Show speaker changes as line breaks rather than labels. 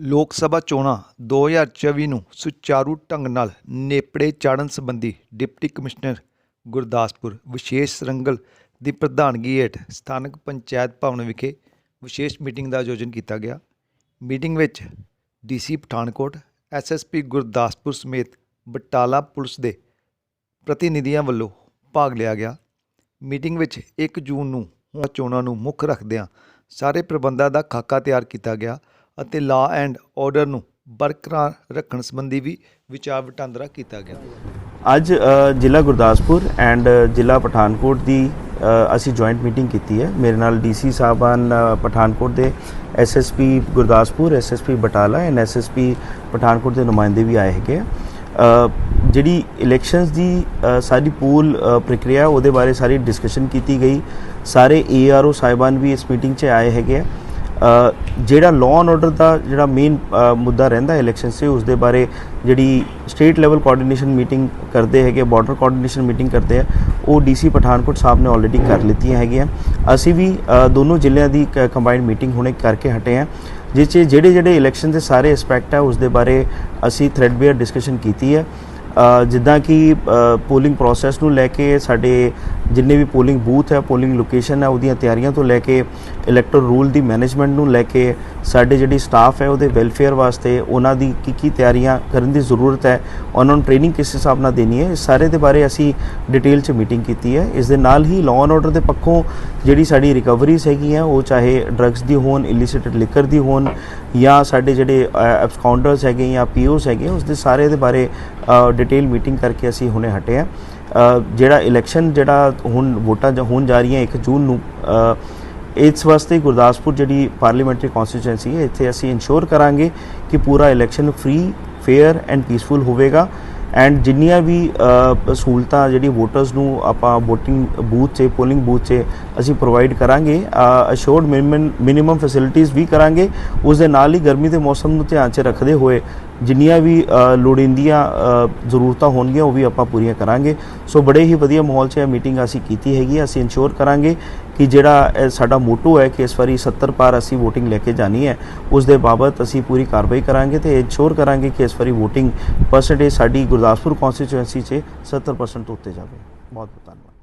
ਲੋਕ ਸਭਾ ਚੋਣਾਂ 2024 ਨੂੰ ਸੁਚਾਰੂ ਢੰਗ ਨਾਲ ਨੇਪੜੇ ਚਾੜਨ ਸੰਬੰਧੀ ਡਿਪਟੀ ਕਮਿਸ਼ਨਰ ਗੁਰਦਾਸਪੁਰ ਵਿਸ਼ੇਸ਼ ਸਰੰਗਲ ਦੀ ਪ੍ਰਧਾਨਗੀ ਹੇਠ ਸਥਾਨਕ ਪੰਚਾਇਤ ਭਵਨ ਵਿਖੇ ਵਿਸ਼ੇਸ਼ ਮੀਟਿੰਗ ਦਾ ਆਯੋਜਨ ਕੀਤਾ ਗਿਆ। ਮੀਟਿੰਗ ਵਿੱਚ ਡੀਸੀ ਪਠਾਨਕੋਟ ਐਸਐਸਪੀ ਗੁਰਦਾਸਪੁਰ ਸਮੇਤ ਬਟਾਲਾ ਪੁਲਿਸ ਦੇ ਪ੍ਰਤੀਨਿਧੀਆਂ ਵੱਲੋਂ ਭਾਗ ਲਿਆ ਗਿਆ। ਮੀਟਿੰਗ ਵਿੱਚ 1 ਜੂਨ ਨੂੰ ਹੋਣ ਚੋਣਾਂ ਨੂੰ ਮੁੱਖ ਰੱਖਦਿਆਂ ਸਾਰੇ ਪ੍ਰਬੰਧਾਂ ਦਾ ਖਾਕਾ ਤਿਆਰ ਕੀਤਾ ਗਿਆ। ਅਤੇ ਲਾਅ ਐਂਡ ਆਰਡਰ ਨੂੰ ਬਰਕਰਾਰ ਰੱਖਣ ਸੰਬੰਧੀ ਵੀ ਵਿਚਾਰ ਵਟਾਂਦਰਾ ਕੀਤਾ ਗਿਆ।
ਅੱਜ ਜ਼ਿਲ੍ਹਾ ਗੁਰਦਾਸਪੁਰ ਐਂਡ ਜ਼ਿਲ੍ਹਾ ਪਠਾਨਕੋਟ ਦੀ ਅਸੀਂ ਜੁਆਇੰਟ ਮੀਟਿੰਗ ਕੀਤੀ ਹੈ। ਮੇਰੇ ਨਾਲ ਡੀਸੀ ਸਾਹਿਬਾਨ ਪਠਾਨਕੋਟ ਦੇ SSP Gurdaspur SSP Batala and SSP Pathankot ਦੇ ਨੁਮਾਇੰਦੇ ਵੀ ਆਏ ਹੈਗੇ ਜਿਹੜੀ ਇਲੈਕਸ਼ਨਸ ਦੀ ਅ, ਸਾਡੀ ਪੂਲ ਪ੍ਰਕਿਰਿਆ ਉਹਦੇ ਬਾਰੇ ਸਾਰੀ ਡਿਸਕਸ਼ਨ ਕੀਤੀ ਗਈ। ਸਾਰੇ ਏਆਰਓ ਸਾਹਿਬਾਨ ਵੀ ਇਸ ਮੀਟਿੰਗ 'ਚ ਆਏ ਹੈਗੇ ਆ। ਜਿਹੜਾ ਲਾਅ ਐਂਡ ਆਰਡਰ ਦਾ ਜਿਹੜਾ ਮੇਨ ਮੁੱਦਾ ਰਹਿੰਦਾ ਇਲੈਕਸ਼ਨ 'ਚ ਉਸ ਦੇ ਬਾਰੇ ਜਿਹੜੀ ਸਟੇਟ ਲੈਵਲ ਕੋਆਰਡੀਨੇਸ਼ਨ ਮੀਟਿੰਗ ਕਰਦੇ ਹੈਗੇ ਬਾਰਡਰ ਕੋਆਰਡੀਨੇਸ਼ਨ ਮੀਟਿੰਗ ਕਰਦੇ ਆ, ਉਹ ਡੀਸੀ ਪਠਾਨਕੋਟ ਸਾਹਿਬ ਨੇ ਆਲਰੇਡੀ ਕਰ ਲਿੱਤੀਆਂ ਹੈਗੀਆਂ। ਅਸੀਂ ਵੀ ਦੋਨੋਂ ਜ਼ਿਲ੍ਹਿਆਂ ਦੀ ਕੰਬਾਈਨਡ ਮੀਟਿੰਗ ਹੁਣੇ ਕਰਕੇ ਹਟੇ ਆ ਜਿਸ 'ਚ ਜਿਹੜੇ ਜਿਹੜੇ ਇਲੈਕਸ਼ਨ ਦੇ ਸਾਰੇ ਐਸਪੈਕਟ ਆ ਉਸ ਦੇ ਬਾਰੇ ਅਸੀਂ ਥ੍ਰੈਡਬੇਅਰ ਡਿਸਕਸ਼ਨ ਕੀਤੀ ਹੈ ਜਿੱਦਾਂ ਕਿ ਪੋਲਿੰਗ ਪ੍ਰੋਸੈਸ ਨੂੰ ਲੈ ਕੇ ਸਾਡੇ ਜਿੰਨੇ ਵੀ ਪੋਲਿੰਗ ਬੂਥ ਹੈ ਪੋਲਿੰਗ ਲੋਕੇਸ਼ਨ ਹੈ, ਉਹਦੀਆਂ ਤਿਆਰੀਆਂ ਤੋਂ ਲੈ ਕੇ ਇਲੈਕਟਰ ਰੂਲ ਦੀ ਮੈਨੇਜਮੈਂਟ ਨੂੰ ਲੈ ਕੇ ਸਾਡੇ ਜਿਹੜੀ ਸਟਾਫ ਹੈ, ਉਹਦੇ ਵੈਲਫੇਅਰ ਵਾਸਤੇ ਉਹਨਾਂ ਦੀ ਕੀ ਕੀ ਤਿਆਰੀਆਂ ਕਰਨ ਦੀ ਜ਼ਰੂਰਤ ਹੈ, ਉਹਨਾਂ ਨੂੰ ਟ੍ਰੇਨਿੰਗ ਕਿਸ ਹਿਸਾਬ ਨਾਲ ਦੇਣੀ ਹੈ, ਇਸ ਸਾਰੇ ਦੇ ਬਾਰੇ ਅਸੀਂ ਡਿਟੇਲ 'ਚ ਮੀਟਿੰਗ ਕੀਤੀ ਹੈ। ਇਸ ਦੇ ਨਾਲ ਹੀ ਲਾਅ ਐਂਡ ਆਰਡਰ ਦੇ ਪੱਖੋਂ ਜਿਹੜੀ ਸਾਡੀ ਰਿਕਵਰੀਜ਼ ਹੈਗੀਆਂ ਉਹ ਚਾਹੇ ਡਰੱਗਸ ਦੀ ਹੋਣ ਇਲਿਸਿਟਡ ਲਿਕਰ ਦੀ ਹੋਣ ਜਾਂ ਸਾਡੇ ਜਿਹੜੇ ਐਬਸਕਾਊਂਡਰਸ ਹੈਗੇ ਜਾਂ ਪੀਓਸ ਹੈਗੇ, ਉਸ ਦੇ ਸਾਰੇ ਦੇ ਬਾਰੇ ਡਿਟੇਲ ਮੀਟਿੰਗ ਕਰਕੇ ਅਸੀਂ ਹੁਣੇ ਹਟੇ ਆ ਜਿਹੜਾ ਇਲੈਕਸ਼ਨ ਜਿਹੜਾ ਹੁਣ ਵੋਟਾਂ ਜ- ਹੋਣ ਜਾ ਰਹੀਆਂ 1 ਜੂਨ ਨੂੰ ਇਸ ਵਾਸਤੇ ਗੁਰਦਾਸਪੁਰ ਜਿਹੜੀ ਪਾਰਲੀਮੈਂਟਰੀ ਕਨਸਟੀਟੂਐਂਸੀ ਹੈ, ਇੱਥੇ ਅਸੀਂ ਇਨਸ਼ੋਰ ਕਰਾਂਗੇ ਕਿ ਪੂਰਾ election free fair and peaceful ਹੋਵੇਗਾ। ਐਂਡ ਜਿੰਨੀਆਂ ਵੀ ਸਹੂਲਤਾਂ ਜਿਹੜੀ ਵੋਟਰਸ ਨੂੰ ਆਪਾਂ VOTING ਬੂਥ 'ਚ ਪੋਲਿੰਗ ਬੂਥ 'ਚ ਅਸੀਂ ਪ੍ਰੋਵਾਈਡ ਕਰਾਂਗੇ ਅਸ਼ੋਰਡ ਮਿਨੀਮਮ ਫੈਸਿਲਿਟੀਆਂ ਵੀ ਕਰਾਂਗੇ, ਉਸ ਦੇ ਨਾਲ ਹੀ ਗਰਮੀ ਦੇ ਮੌਸਮ ਨੂੰ ਧਿਆਨ 'ਚ ਰੱਖਦੇ ਹੋਏ ਜਿੰਨੀਆਂ ਵੀ ਲੋੜੀਂਦੀਆਂ ਜ਼ਰੂਰਤਾਂ ਹੋਣਗੀਆਂ, ਉਹ ਵੀ ਆਪਾਂ ਪੂਰੀਆਂ ਕਰਾਂਗੇ ਸੋ ਬੜੇ ਹੀ ਵਧੀਆ ਮਾਹੌਲ 'ਚ ਇਹ ਮੀਟਿੰਗ ਅਸੀਂ ਕੀਤੀ ਹੈਗੀ ਹੈ। ਅਸੀਂ ਇਨਸ਼ੋਰ ਕਰਾਂਗੇ ਕਿ ਜਿਹੜਾ ਸਾਡਾ ਮੋਟੋ ਹੈ ਕਿ ਇਸ ਵਾਰੀ 70 ਪਾਰ ਅਸੀਂ VOTING ਲੈ ਕੇ ਜਾਣੀ ਹੈ, ਉਸ ਦੇ ਬਾਬਤ ਅਸੀਂ ਪੂਰੀ ਕਾਰਵਾਈ ਕਰਾਂਗੇ ਤੇ ਇਨਸ਼ੋਰ ਕਰਾਂਗੇ ਕਿ ਇਸ ਵਾਰੀ VOTING ਪਰਸੈਂਟੇਜ ਸਾਡੀ ਗੁਰਦਾਸਪੁਰ ਕਨਸਟੀਚੁਐਂਸੀ 'ਚ 70% ਤੋਂ ਉੱਤੇ ਜਾਵੇ। ਬਹੁਤ ਬਹੁਤ ਧੰਨਵਾਦ।